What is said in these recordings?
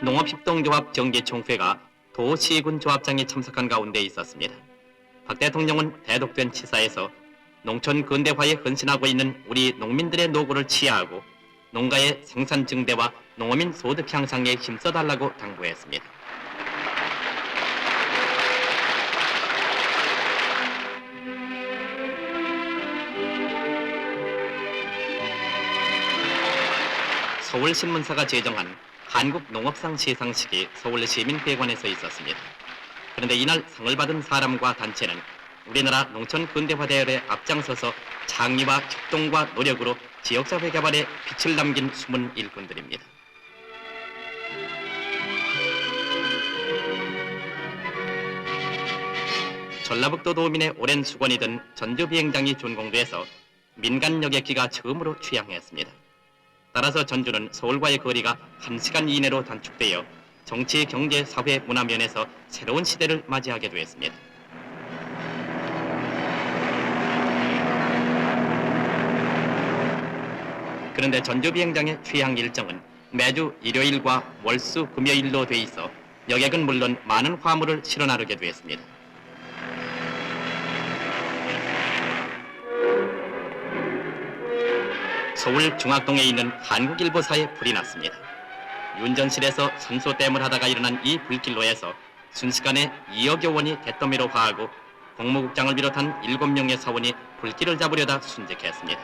농업협동조합 정기총회가 도시군 조합장이 참석한 가운데 있었습니다. 박 대통령은 대독된 치사에서 농촌 근대화에 헌신하고 있는 우리 농민들의 노고를 치하하고 농가의 생산 증대와 농어민 소득 향상에 힘써달라고 당부했습니다. 서울신문사가 제정한 한국농업상 시상식이 서울 시민회관에서 있었습니다. 그런데 이날 상을 받은 사람과 단체는 우리나라 농촌 근대화 대열에 앞장서서 창의와 협동과 노력으로 지역사회 개발에 빛을 남긴 숨은 일꾼들입니다. 전라북도 도민의 오랜 수건이던 전주 비행장이 준공돼서 민간 여객기가 처음으로 취항했습니다. 따라서 전주는 서울과의 거리가 1시간 이내로 단축되어 정치, 경제, 사회, 문화 면에서 새로운 시대를 맞이하게 되었습니다. 그런데 전주 비행장의 취항 일정은 매주 일요일과 월수, 금요일로 돼 있어 여객은 물론 많은 화물을 실어 나르게 되었습니다. 서울 중학동에 있는 한국일보사에 불이 났습니다. 윤전실에서 선소댐을 하다가 일어난 이 불길로에서 순식간에 2억여 원이 대더미로 화하고 공무국장을 비롯한 7명의 사원이 불길을 잡으려다 순직했습니다.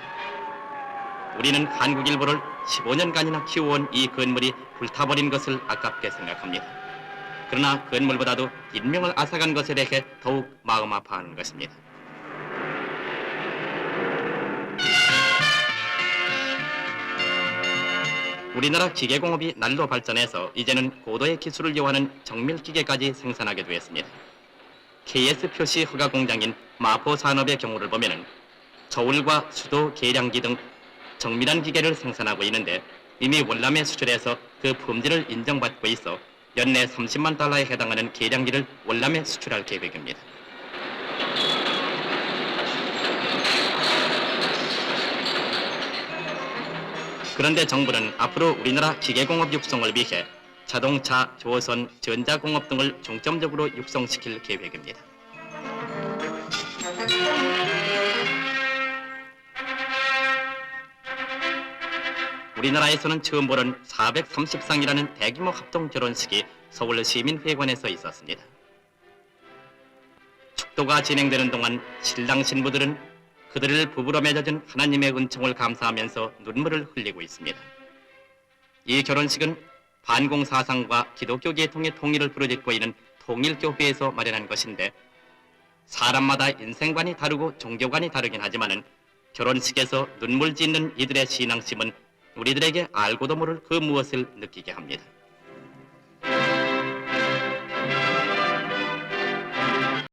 우리는 한국일보를 15년간이나 키워온 이 건물이 불타버린 것을 아깝게 생각합니다. 그러나 건물보다도 인명을 앗아간 것에 대해 더욱 마음 아파하는 것입니다. 우리나라 기계공업이 날로 발전해서 이제는 고도의 기술을 요하는 정밀기계까지 생산하게 되었습니다. KS 표시 허가 공장인 마포 산업의 경우를 보면은 저울과 수도, 계량기 등 정밀한 기계를 생산하고 있는데 이미 월남에 수출해서 그 품질을 인정받고 있어 연내 30만 달러에 해당하는 계량기를 월남에 수출할 계획입니다. 그런데 정부는 앞으로 우리나라 기계공업 육성을 위해 자동차, 조선, 전자공업 등을 중점적으로 육성시킬 계획입니다. 우리나라에서는 처음 보는 430상이라는 대규모 합동 결혼식이 서울 시민회관에서 있었습니다. 축도가 진행되는 동안 신랑 신부들은 그들을 부부로 맺어준 하나님의 은총을 감사하면서 눈물을 흘리고 있습니다. 이 결혼식은 반공 사상과 기독교 계통의 통일을 부르짖고 있는 통일교회에서 마련한 것인데 사람마다 인생관이 다르고 종교관이 다르긴 하지만은 결혼식에서 눈물 짓는 이들의 신앙심은 우리들에게 알고도 모를 그 무엇을 느끼게 합니다.